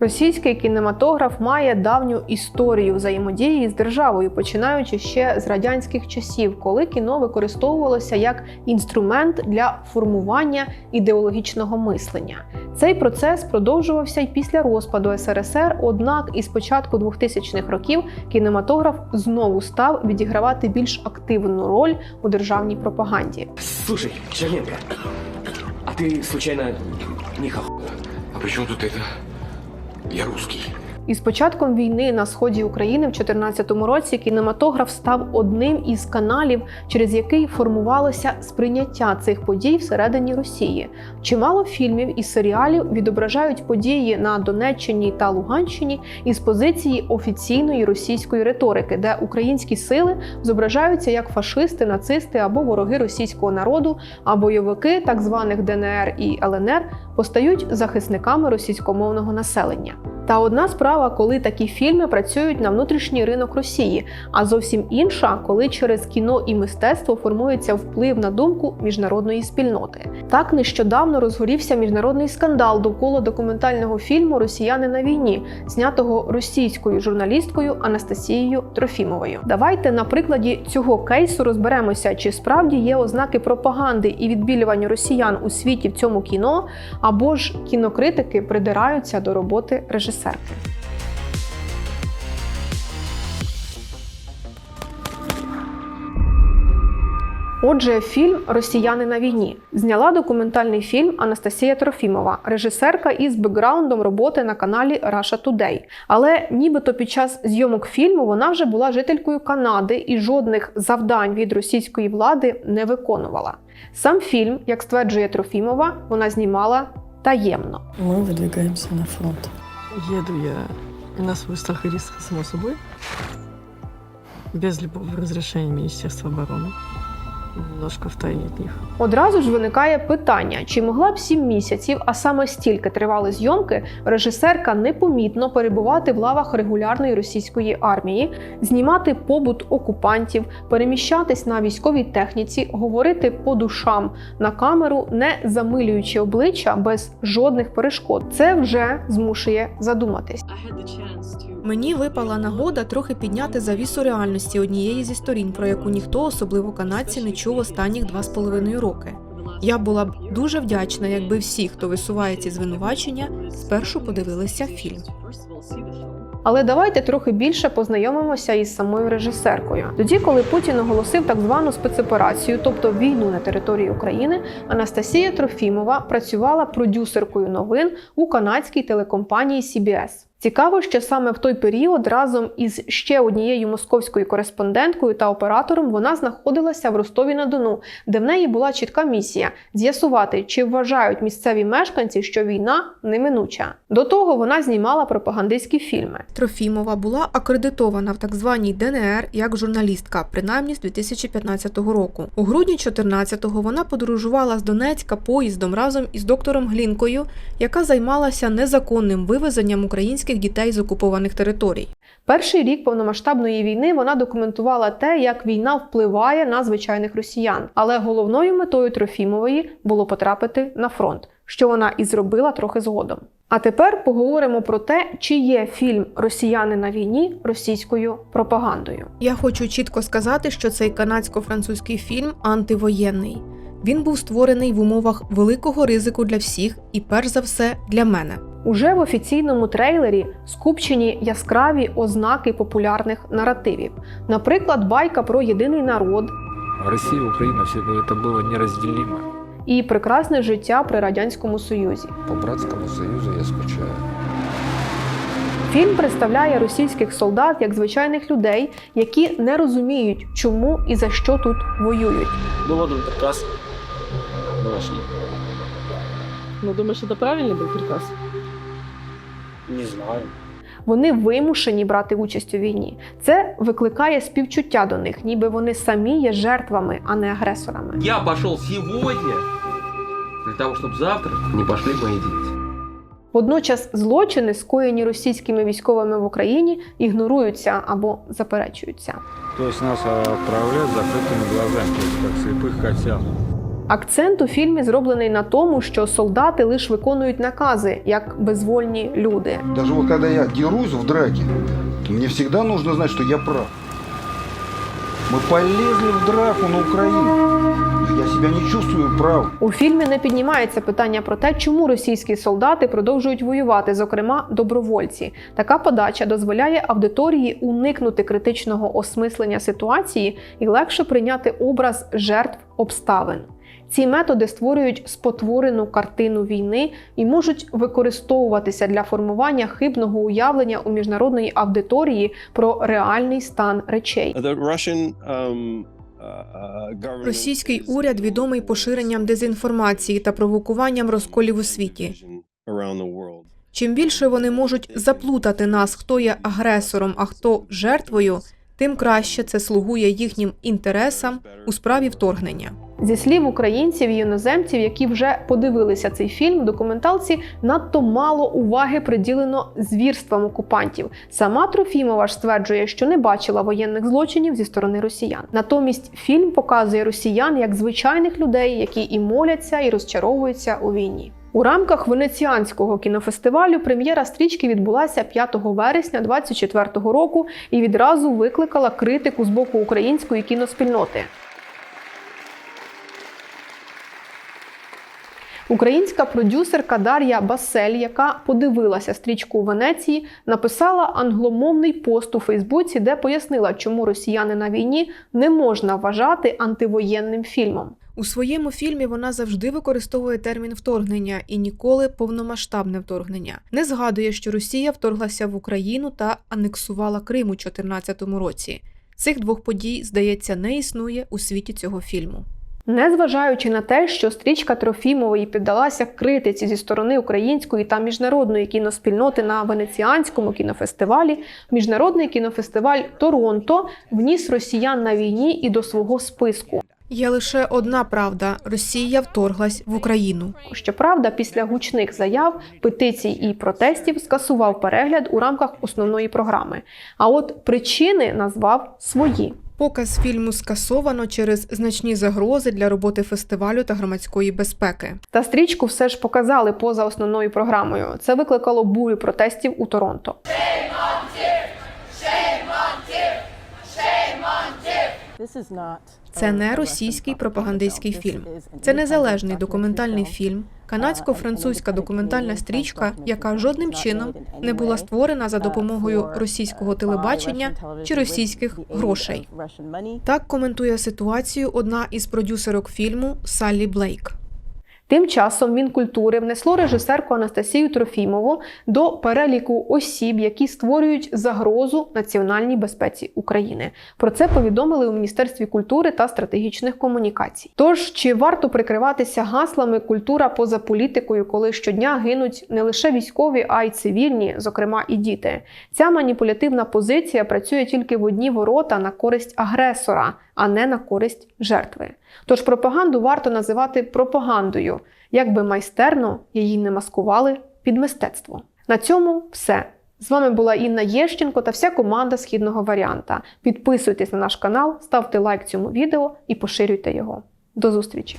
Російський кінематограф має давню історію взаємодії з державою, починаючи ще з радянських часів, коли кіно використовувалося як інструмент для формування ідеологічного мислення. Цей процес продовжувався й після розпаду СРСР. Однак, із початку 2000-х років кінематограф знову став відігравати більш активну роль у державній пропаганді. Слушай, Черненко, а ты случайно не хохол? А при чем тут это? Я русский. Із початком війни на сході України в 2014 році кінематограф став одним із каналів, через який формувалося сприйняття цих подій всередині Росії. Чимало фільмів і серіалів відображають події на Донеччині та Луганщині із позиції офіційної російської риторики, де українські сили зображаються як фашисти, нацисти або вороги російського народу, а бойовики так званих ДНР і ЛНР постають захисниками російськомовного населення. Та одна справа, коли такі фільми працюють на внутрішній ринок Росії, а зовсім інша, коли через кіно і мистецтво формується вплив на думку міжнародної спільноти. Так нещодавно розгорівся міжнародний скандал довкола документального фільму Росіяни на війні, знятого російською журналісткою Анастасією Трофімовою. Давайте на прикладі цього кейсу розберемося, чи справді є ознаки пропаганди і відбілювання росіян у світі в цьому кіно, або ж кінокритики придираються до роботи режисерки. Отже, фільм Росіяни на війні зняла документальний фільм Анастасія Трофімова, режисерка із бекграундом роботи на каналі Russia Today. Але нібито під час зйомок фільму вона вже була жителькою Канади і жодних завдань від російської влади не виконувала. Сам фільм, як стверджує Трофімова, вона знімала таємно. Мы выдвигаемся на фронт. Еду я на свой страх и риск, само собой, без любого разрешения Министерства обороны, немножко в тайне от них. Одразу ж виникає питання: чи могла б сім місяців, а саме стільки тривали зйомки, режисерка непомітно перебувати в лавах регулярної російської армії, знімати побут окупантів, переміщатись на військовій техніці, говорити по душам на камеру, не замилюючи обличчя без жодних перешкод. Це вже змушує задуматись. Мені випала нагода трохи підняти завісу реальності однієї зі сторін, про яку ніхто, особливо канадці, не чув останніх два з половиною роки. Я була б дуже вдячна, якби всі, хто висуває ці звинувачення, спершу подивилися фільм. Але давайте трохи більше познайомимося із самою режисеркою. Тоді, коли Путін оголосив так звану спецоперацію, тобто війну на території України, Анастасія Трофімова працювала продюсеркою новин у канадській телекомпанії CBS. Цікаво, що саме в той період разом із ще однією московською кореспонденткою та оператором вона знаходилася в Ростові на Дону, де в неї була чітка місія з'ясувати, чи вважають місцеві мешканці, що війна неминуча. До того вона знімала пропагандистські фільми. Трофімова була акредитована в так званій ДНР як журналістка, принаймні з 2015 року. У грудні 14-го вона подорожувала з Донецька поїздом разом із доктором Глінкою, яка займалася незаконним вивезенням українських дітей з окупованих територій. Перший рік повномасштабної війни вона документувала те, як війна впливає на звичайних росіян. Але головною метою Трофімової було потрапити на фронт, що вона і зробила трохи згодом. А тепер поговоримо про те, чи є фільм Росіяни на війні російською пропагандою. Я хочу чітко сказати, що цей канадсько-французький фільм антивоєнний. Він був створений в умовах великого ризику для всіх і, перш за все, для мене. Уже в офіційному трейлері скупчені яскраві ознаки популярних наративів. Наприклад, байка про єдиний народ Россия и Украина все это было неразделимо. і прекрасне життя при радянському союзі. По братскому союзу я скучаю. Фільм представляє російських солдат як звичайних людей, які не розуміють, чому і за що тут воюють. Был отдан приказ. Мы вошли. Ну, думаешь, это правильный был приказ? Не знаю. Вони вимушені брати участь у війні. Це викликає співчуття до них, ніби вони самі є жертвами, а не агресорами. Я пошел сегодня для того, чтобы завтра не пошли мои дети. Водночас злочини, скоєні російськими військовими в Україні, ігноруються або заперечуються. То есть нас отправляют с закрытыми глазами, то есть как слепых котят. Акцент у фільмі зроблений на тому, що солдати лише виконують накази як безвольні люди. Даже вот когда я дерусь в драке, то мне всегда нужно знать, что я прав. Мы полезли в драку на Украину. но Я себя не чувствую прав. У фільмі не піднімається питання про те, чому російські солдати продовжують воювати, зокрема добровольці. Така подача дозволяє аудиторії уникнути критичного осмислення ситуації і легше прийняти образ жертв обставин. Ці методи створюють спотворену картину війни і можуть використовуватися для формування хибного уявлення у міжнародної аудиторії про реальний стан речей. Російський уряд відомий поширенням дезінформації та провокуванням розколів у світі. Чим більше вони можуть заплутати нас, хто є агресором, а хто жертвою, тим краще це слугує їхнім інтересам у справі вторгнення. Зі слів українців і іноземців, які вже подивилися цей фільм, документалці надто мало уваги приділено звірствам окупантів. Сама Трофімова ж стверджує, що не бачила воєнних злочинів зі сторони росіян. Натомість фільм показує росіян як звичайних людей, які і моляться, і розчаровуються у війні. У рамках венеціанського кінофестивалю прем'єра стрічки відбулася 5 вересня 2024 року і відразу викликала критику з боку української кіноспільноти. Українська продюсерка Дар'я Басель, яка подивилася стрічку у Венеції, написала англомовний пост у Фейсбуці, де пояснила, чому росіяни на війні не можна вважати антивоєнним фільмом. У своєму фільмі вона завжди використовує термін вторгнення і ніколи повномасштабне вторгнення. Не згадує, що Росія вторглася в Україну та анексувала Крим у 2014 році. Цих двох подій, здається, не існує у світі цього фільму. Незважаючи на те, що стрічка Трофімової піддалася критиці зі сторони української та міжнародної кіноспільноти на венеціанському кінофестивалі, міжнародний кінофестиваль Торонто вніс росіян на війні і до свого списку. Є лише одна правда: Росія вторглась в Україну. Щоправда, після гучних заяв, петицій і протестів скасував перегляд у рамках основної програми. А от причини назвав свої. Показ фільму скасовано через значні загрози для роботи фестивалю та громадської безпеки. Та стрічку все ж показали поза основною програмою. Це викликало бурю протестів у Торонто. Це не російський пропагандистський фільм. Це незалежний документальний фільм, канадсько-французька документальна стрічка, яка жодним чином не була створена за допомогою російського телебачення чи російських грошей. Так коментує ситуацію одна із продюсерок фільму Саллі Блейк. Тим часом Мінкультури внесло режисерку Анастасію Трофімову до переліку осіб, які створюють загрозу національній безпеці України. Про це повідомили у Міністерстві культури та стратегічних комунікацій. Тож чи варто прикриватися гаслами культура поза політикою, коли щодня гинуть не лише військові, а й цивільні, зокрема і діти? Ця маніпулятивна позиція працює тільки в одні ворота на користь агресора, а не на користь жертви. Тож пропаганду варто називати пропагандою, якби майстерно її не маскували під мистецтво. На цьому все. З вами була Інна Єщенко та вся команда східного варіанта. Підписуйтесь на наш канал, ставте лайк цьому відео і поширюйте його. До зустрічі!